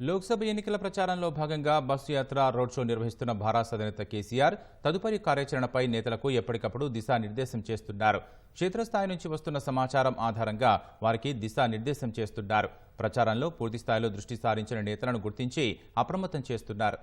లోక్సభ ఎన్నికల ప్రచారంలో భాగంగా బస్సు యాత్ర రోడ్ షో నిర్వహిస్తున్న భారాస అధినేత కేసీఆర్ తదుపరి కార్యాచరణపై నేతలకు ఎప్పటికప్పుడు దిశానిర్దేశం చేస్తున్నారు. క్షేత్రస్థాయి నుంచి వస్తున్న సమాచారం ఆధారంగా వారికి దిశానిర్దేశం చేస్తున్నారు. ప్రచారంలో పూర్తిస్థాయిలో దృష్టి సారించిన నేతలను గుర్తించి అప్రమత్తం చేస్తున్నారు.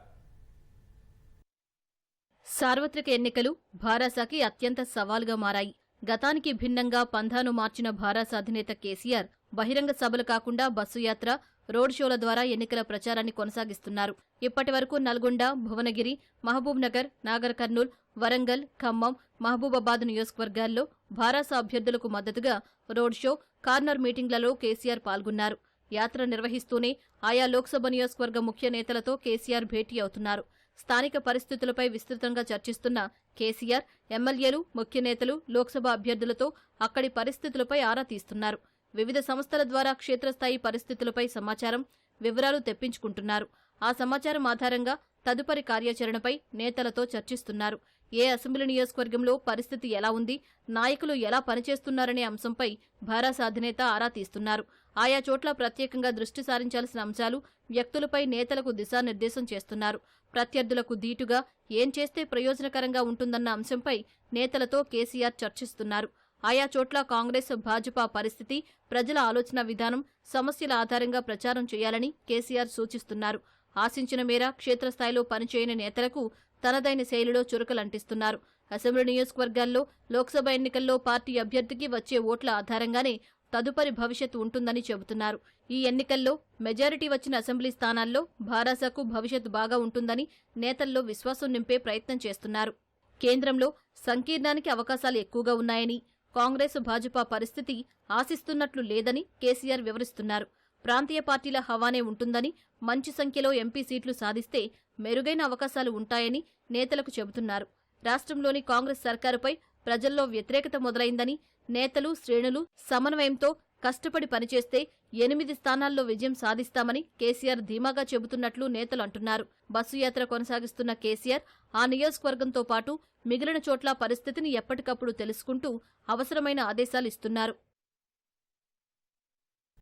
సార్వత్రిక ఎన్నికలు భారాసాకి అత్యంత సవాలుగా మారాయి. గతానికి భిన్నంగా పంధాను మార్చిన భారాస అధినేత కేసీఆర్ బహిరంగ సభలు కాకుండా బస్సు యాత్ర రోడ్ షోల ద్వారా ఎన్నికల ప్రచారాన్ని కొనసాగిస్తున్నారు. ఇప్పటి వరకు నల్గొండ భువనగిరి మహబూబ్ నగర్ నాగర్ కర్నూల్ వరంగల్ ఖమ్మం మహబూబాబాద్ నియోజకవర్గాల్లో భారాస అభ్యర్థులకు మద్దతుగా రోడ్ షో కార్నర్ మీటింగ్లలో కేసీఆర్ పాల్గొన్నారు. యాత్ర నిర్వహిస్తూనే ఆయా లోక్సభ నియోజకవర్గ ముఖ్య నేతలతో కేసీఆర్ భేటీ అవుతున్నారు. స్థానిక పరిస్థితులపై విస్తృతంగా చర్చిస్తున్న కేసీఆర్ ఎమ్మెల్యేలు ముఖ్య నేతలు లోక్సభ అభ్యర్థులతో అక్కడి పరిస్థితులపై ఆరా తీస్తున్నారు. వివిధ సంస్థల ద్వారా క్షేత్రస్థాయి పరిస్థితులపై సమాచారం వివరాలు తెప్పించుకుంటున్నారు. ఆ సమాచారం ఆధారంగా తదుపరి కార్యాచరణపై నేతలతో చర్చిస్తున్నారు. ఏ అసెంబ్లీ నియోజకవర్గంలో పరిస్థితి ఎలా ఉంది నాయకులు ఎలా పనిచేస్తున్నారనే అంశంపై భారాస అధినేత ఆరా తీస్తున్నారు. ఆయా చోట్ల ప్రత్యేకంగా దృష్టి సారించాల్సిన అంశాలు వ్యక్తులపై నేతలకు దిశానిర్దేశం చేస్తున్నారు. ప్రత్యర్థులకు ధీటుగా ఏం చేస్తే ప్రయోజనకరంగా ఉంటుందన్న అంశంపై నేతలతో కేసీఆర్ చర్చిస్తున్నారు. ఆయా చోట్ల కాంగ్రెస్ భాజపా పరిస్థితి ప్రజల ఆలోచన విధానం సమస్యల ఆధారంగా ప్రచారం చేయాలని కేసీఆర్ సూచిస్తున్నారు. ఆశించిన మేర క్షేత్రస్థాయిలో పనిచేయని నేతలకు తనదైన శైలిలో చురుకలంటిస్తున్నారు. అసెంబ్లీ నియోజకవర్గాల్లో లోక్సభ ఎన్నికల్లో పార్టీ అభ్యర్థికి వచ్చే ఓట్ల ఆధారంగానే తదుపరి భవిష్యత్ ఉంటుందని చెబుతున్నారు. ఈ ఎన్నికల్లో మెజారిటీ వచ్చిన అసెంబ్లీ స్థానాల్లో భారాసకు భవిష్యత్తు బాగా ఉంటుందని నేతల్లో విశ్వాసం నింపే ప్రయత్నం చేస్తున్నారు. కేంద్రంలో సంకీర్ణానికి అవకాశాలు ఎక్కువగా ఉన్నాయని కాంగ్రెస్ భాజపా పరిస్థితి ఆశిస్తున్నట్లు లేదని కేసీఆర్ వివరిస్తున్నారు. ప్రాంతీయ పార్టీల హవానే ఉంటుందని మంచి సంఖ్యలో ఎంపీ సీట్లు సాధిస్తే మెరుగైన అవకాశాలు ఉంటాయని నేతలకు చెబుతున్నారు. రాష్ట్రంలోని కాంగ్రెస్ సర్కారుపై ప్రజల్లో వ్యతిరేకత మొదలైందని నేతలు శ్రేణులు సమన్వయంతో కష్టపడి పనిచేస్తే ఎనిమిది స్థానాల్లో విజయం సాధిస్తామని కేసీఆర్ ధీమాగా చెబుతున్నట్లు నేతలు అంటున్నారు. బస్సు యాత్ర కొనసాగిస్తున్న కేసీఆర్ ఆ నియోజకవర్గంతో పాటు మిగిలిన చోట్ల పరిస్థితిని ఎప్పటికప్పుడు తెలుసుకుంటూ అవసరమైన ఆదేశాలు ఇస్తున్నారు.